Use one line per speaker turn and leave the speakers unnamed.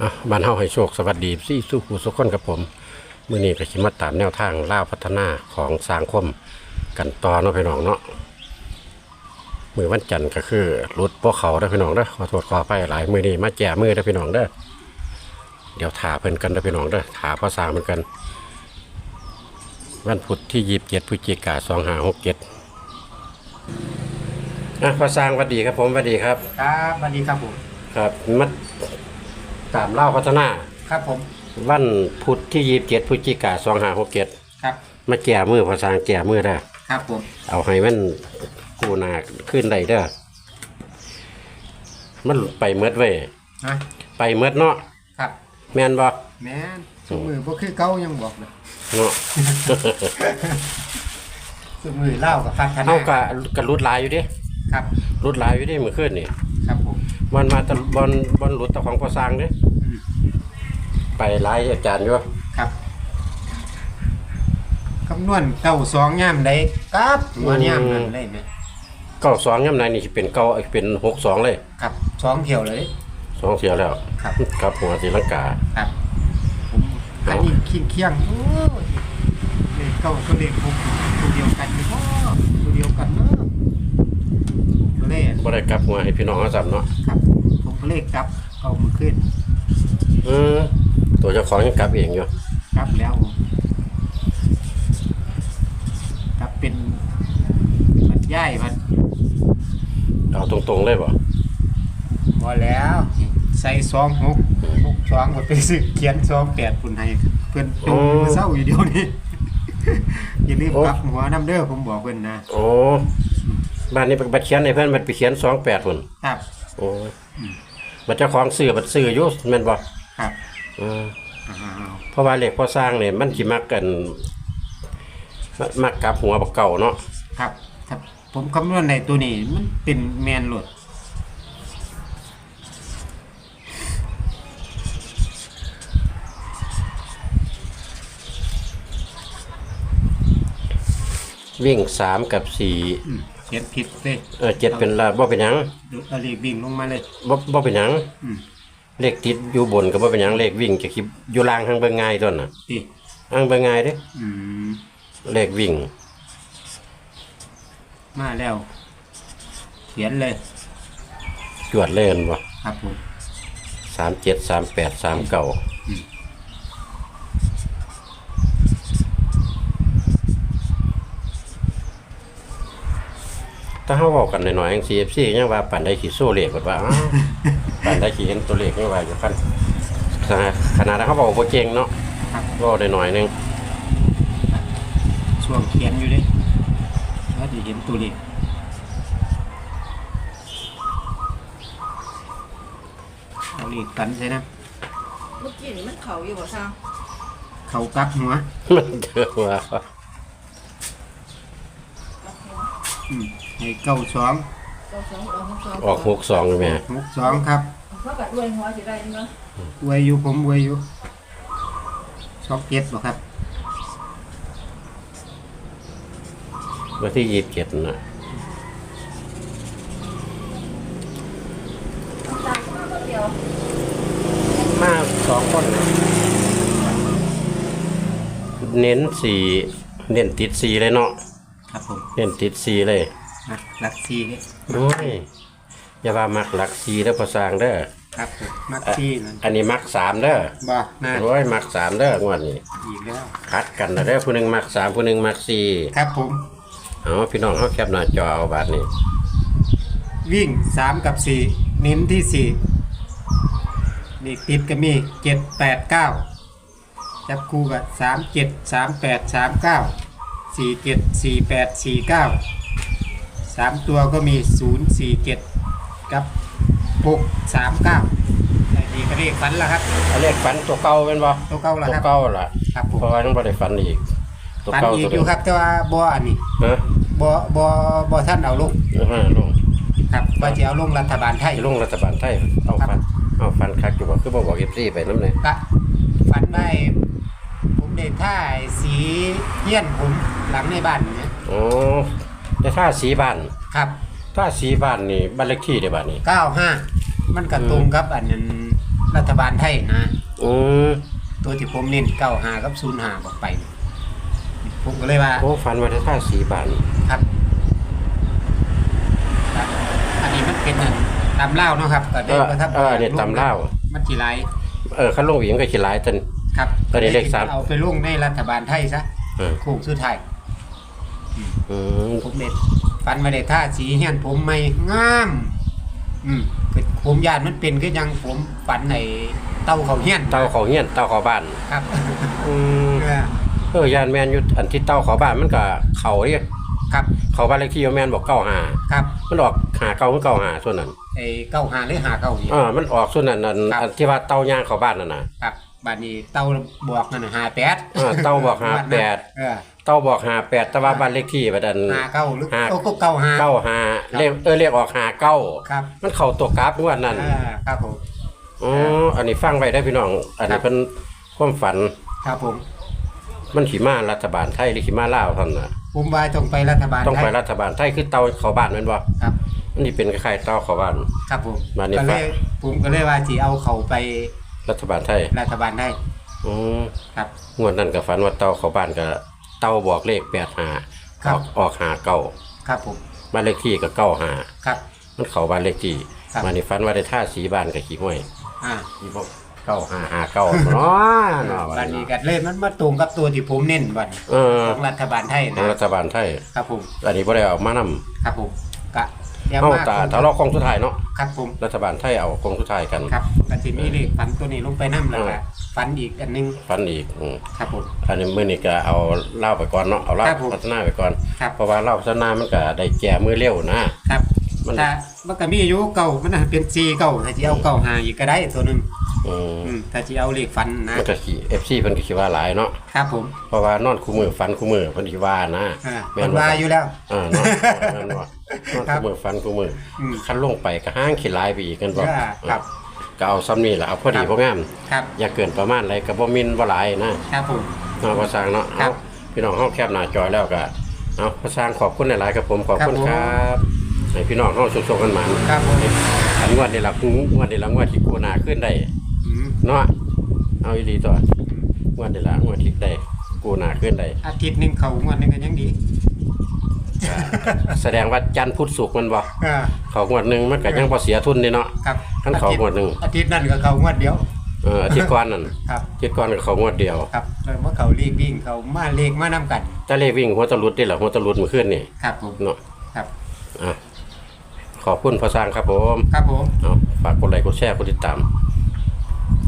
อะบ้านเฮาให้โชคสวัสดีซี่สู้ผู้สุขคนกับผมมื้อนี้ก็สิมาตามแนวทางล่าวพัฒนาของสร้างคมกันต่อเนาะพี่น้องเนาะมื้อวันจันทร์ก็คือรุดพวกเขาเด้อพี่น้องเด้อขอโทษขออภัยหลายมื้อนี้มาแจ้มือเด้อพี่น้องเด้อเดี๋ยวถาเพิ่นกันเด้อพี่น้องเด้อถาพ่อสร้างเหมือนกัน วันพุธที่27พฤศจิกายน2567อะพ่อสร้างสวัสดีครับผมสวัสดีครับ
ครับสวัสดีครับผม
ครับมา ตามเล่าวพัฒนา
ครับผม
วันพุธที่ยี่สิบเจ็ดพฤศจิกาสองห้าหกเจ็ด
ครับ
มาแก่มือภาษาแก่มือได้อ
ครับผม
เอาให้มันกูหนาขึ้นได้เด้อมันไปเมดเว้ย
นะ
ไปเมดเนาะ
ครับ
แม่นบ่
แม่นสมือบ่คือเก่ายังบอกเลย
เนาะ
สมือเล่ากับพัฒนา
เอากะกะรุดหลายอยู่เดิ
ครับ
รุดหลายอยู่เดิเมื่อคืนนี่
ครับผม
มันมาแตะบอลบอลหลุดแตะของภาษาเด้
อืม
ไปหลายอาจารย์อยู่
ครับคำนวณเก้าสองย่ามใดครับหัวย่ามนั่นได้ไหม
เก้าสองย่ำไหนนี่สิเป็นเก้าเป็นหกสองเลย
ครับสองเที่ยวเลย
สองเสียแล้ว
ครับ
กับหัวสีลังกา
ครับ ผมอันนี้เคียงเคียงๆโอ้ยเลขเก้าก็เลขหกตัวเดียวกันอยู่พ่อตัวเดียวกันเนาะตัวเลข
บ่ได้กลับหัวให้พี่น้องเขาสับเนาะ
ครับ ผมก็เลขกลับเอามือขึ้น
อืมตัวเจ้าของยังกลับเองอยู่
กลับแล้วผมกลับเป็นบัดย่ายบัด
เอาตรงๆเลยบ่
พอแล้ว ใส่ซองหกหกซองก็ไปซื้อเขียนซองแปดปุ่นให้เพื่อนจงมือเศร้าอยู่เดียวนี้ อย่าลืมกลับหัวน้ำเด้อผมบอกเพื่อนนะ
โอ้ บ้านนี้บัดเขียนให้เพิ่นบัดไปเขียน28พุ่น
ครับ
โอ้ยบัดเจ้าของซื้อบัดซื้ออยู่แม่นบ่
ครับ
อืม
อ้าว
เพราะว่าเลขพอสร้างเนี่ยมันสิมักกันมักกลับหัวบักเก่าเนาะ
ครับถ้าผมคำนวณในตัวนี้มันเป็นแมนโหลด
วิ่งสามกับสี่
อืม เขียนผิดเลย
เออเจ็ดเป็นละบ่เป็นหยัง
ดูเอาเลขวิ่งลงมาเลย
บ่บ่เป็นหยัง
อืม
เลขติดอยู่บนก็บ่เป็นหยังเลขวิ่งจะคิดอยู่ล่างทางเบิ่งง่ายต้นน่ะ
ดิ
ทางเบิ่งง่ายเด้
อืม
เลขวิ่ง
มาแล้ว เขียนเลย
จวดเล่นบ่
ครับผม
สามเจ็ดสามแปดสามเก้า
อืม
ถ้าเขาบอกกันหน่อยๆอย่าง CFC ยังว่าปั่นได้ขี่โซ่เลขกว่าอ้าวปั่นได้ขี่เห็นตัวเลขยังว่าอยู่คันขนาดเขาบอกว่าเก่งเนาะ
ครับ
ก็ได้หน่อยหนึง
ช่วงเขียนอยู่เลยแล้วจะเห็นตัวเลขเอาเลขกันใช่นะ
เมื่อกี้นี่มันเขาอยู่บ่ซ่า
เขากักหัว
มันเยอะว่า
อืม ให้เก้าสอง
เราสองเราสอง
ออกหกสองแม่
หกสองครับ
เพราะกัดด้วยหัวสิได้เนาะ
อวยอยู่ผมอวยอยู่สองเจ็ดบ่ครับ
วันที่ยี่สิบเจ็ดนะ
ตามมาคนเดียว
มาสองคนน่ะเน้นสี่เน้นติดสี่เลยเนาะ
ครับผม
เน้นติดสี่เลย
นะลักซีเนี่ย
โอ้ยอย่าว่ามักหลักสี่แล้วพอสร้างเด้อ
ครับผมมักซีนั่น
อันนี้มักสามเด้อ
บ่น่า
โอ้ยมักสามเด้องวดนี้
อีกแล้ว
คัดกันนะเด้อผู้หนึ่งมักสามผู้หนึ่งมักสี่
ครับผม
เอาพี่น้องเขาแคปหน้าจอเอาบัตรนี่
วิ่งสามกับสี่เน้นที่สี่นี่ติดก็มีเจ็ดแปดเก้าจับคู่กับสามเจ็ดสามแปดสามเก้าสี่เจ็ดสี่แปดสี่เก้า สามตัวก็มีศูนย์สี่เจ็ดกับหกสามเก้าแต่นี่ก็เรียกฝันแล้วครับ
อันเลขฝันตัวเก่าเป็นบ่
ตัวเก่าแล้ว
ตัว
ครับ
เก่าล่ะ
ครับผม
เพราะว่าต้องบ่ได้ฝันอีก ตัว
ฝัน
เก่า
อี
ตั
ก
ว
อยู่ครับแต่ว่าบ่อันนี้
ฮะ
บ่บ่บ่ท่านเอาลง
เออฮะลง
ครับว่าจะเอาลงรัฐบาลไทย
ลงรัฐบาลไทยเอาฟันเอาฟันคักอยู่บ่คือบ่บอก FC ไปนำเลย
ก็ฝันไว้ผมได้ท่าสีเฮี้ยนผมหลังในบ้านเนี่ย
โอ้ แต่ถ้าสีบ้าน
ครับ
ถ้าสีบ้านนี่บ้านเลขที่ได้บ้านนี่
95 มันก็ตรงกับอันนั้นรัฐบาลไทยนะ
อืม
ตัวที่ผมเน้นเก้าหากับศูนย์หาบอกไป ผมก็เลยว่า
โอ้ฝันว่าได้ท่าสีบาน
ครับครับ อันนี้มันเป็นอันตำเล่าวเนาะครับก็
เอ
ได้
อ
ประทับ
เออเนี่ยตำเล่าว
มันจีไร
เออคันลงหวีมันก็สิหลายตัน
ครับ
ตอนนี้เลขสาม
เอาไปลงในรัฐบาลไทยซะ
เออ
โค้งสุดท้าย
อืม
ผมเด็ดฟันมาได้ท่าสีเฮียนผมไม่งาม อืมคือผมยานมันเป็นก็ยังผมฝันในเต้าเขาเฮียน
เต้าเขาเฮียนเต้าเขาบ้าน
ครับ
อืม
เออ
เออยานแมนอยู่อันที่เต้าเขาบ้านมันก็เขาเดิ
ครับ
เขาบ้านเลขที่แมนบอกเก้าหา
ครับ
มันออกหาเก้ามันเก้าหาส่วนนั้น
ไอ้เก้าหาหรือหาเก้านี่
อ่ามันออกส่วนนั้นอัน
ครับ
อันที่ว่าเต้าย่างเขาบ้านนั่นน่ะ
ครับ บานนี้เต้าบอกนั่นน่ะหาแปด
อ่าเต้าบอกหาแปด
เออ
เต้าบอกหาแปดแต่ว่าบ้านเลขที่บัดอัน
หาเก้าหรือ
หา
โอ้ก็เก้าหา
เก้าหาเลขเออเลขออกหาเก้า
ครับ
มันเข้าตัวกราฟงวดนั้น
อ่าครับผม
อ๋ออันนี้ฟังไว้ได้อพี่น้อง อัน
ครั
นี้
บ
เป็นความฝัน
ครับผม
มันขี่มารัฐบาลไทยหรือขี่มาลาวท่านน่ะ
ผมว่าต้องไปรัฐบาล
ต้องไป
ทย
รัฐบาลไทยคือเตาเขาบ้านแม่นบ่
ครับ
อันนี้เป็นคล้ายๆเตาเขาบ้าน
ครับผม
มานี่
ก็เล
ฝาก
ยผมก็เลยว่าจีเอาเขาไป
รัฐบาลไทย
รัฐบาลได้
อืม
ครับ
งวดนั้นก็ฝันว่าเตาเขาบ้านก็เตาบอกเลขแปดหา
ครั
อบอกออกหาเก้า
ครับผม
บ้านเลขที่ก็เก้าหา
ครับ
มันเขาบ้านเลขที่
ครับ
มานี่ฝันว่าได้ท่าสีบ้านกับขี้ห้วย
อ่า
มีพวกเก้าหาหาเก้าเนาะเนาะ
บันนี้กันเลยมันมาตรงกับตัวที่ผมเน้นบัน
เออ
ของรัฐบาลไทย
ของ
นะ
รัฐบาลไทย
ครับผม
อันนี้บ่ได้เอามานำ
ครับผมกะ เดี๋ยว
เฮา
มา
ตาถ้าเราคงสุดท้ายเนาะ
ครับผม
รัฐบาลไทยเอาคงสุดท้ายกัน
ครับก็จะมีเลขฟันตัวนี้ลงไปน้ำแล้ว
เออ
ก็ฟันอีกอันหนึง
ฝันอีกอืม
ครับผม
อันนี้มื้อนี้ก็เอาเล่าไปก่อนเนาะเอาเล่า
ครับผม
พัฒนาไปก่อน
ครับ
เพราะว่าเล่าพัฒนามันก็ได้แก่มือเร็วนะ ครับมัน
ถ้ามันก็มีอยู่เก่ามันน่ะเป็นซีเก่าถ้าจะเอาเก่าหาอีกก็ได้ตัวหนึง
อืม
อืมถ้าจะเอาเลขฟันนะ
มันก็สิ FC เพิ่นก็สิว่าหลายเนาะ
ครับผม
เพราะว่านอนคู่มือฝันคู่มือเพิ่นสิว่านะ
อ่า
แม่
มันน
บ่
ว่าอยู่แล้ว
อ่าเนาะแม่นบ่นอน
ครับ
คู่มือฝันคู่มืออ
ม
คันลงไปก็ห้างขี้หลายไปอีกกันบ่
อ่าครับ
ก็เอาซ้ำนี่ล่ะเอาพอดี
ครับ
พองาม
ครับ
อย่าเกินประมาณอะไรก็บ่มินบ่หลายนะครับ
ผม
เนาะภาษาเนาะ
ครั
เอา
บ
พี่น้องเฮาแคบหน้าจอแล้วก็เอาภาษาขอบคุณหลายๆครับผมขอบคุณ
ค
ค
รั
รับบให้พี่น้องเฮาสุขๆกันหมัน
ครับผม
อันงวดนี่ละงวดนี่ละงวดที่กูหนาขึ้นได้
อืม
เนาะเอาอีหลีตัวงวดนี่ละงวดที่ได้กูหนาขึ้นได้
อาทิตย์หนึงเขางวดหนึงก็ยังดี
แสดงว่าจันทร์พุธศุกร์มันบ่
อ่า
เขางวดหนึงมันก็ยังบ่เสียทุนนี่เนาะ
ครับ
ขั้นเขางวดหนึ่ง
อาทิตย์นั้นก็เขางวดเดียว
เอออาทิตย์ก่อนนั่น
ครับ
อาทิตย์ก่อนก็เขางวดเดียว
ครับแล้วว่าเขาเลขวิ่งเขามาเลขมานํกัน
แต่เลขวิ่งหัวตะลุดนี่แหละหัวตะลุดเมื่อคืนนี่
ครับผม
เนาะ
ครับ
อะขอบคุณพระสร้างครับผม
ครับผม
เอาฝากกดไลค์กดแชร์กดติดตาม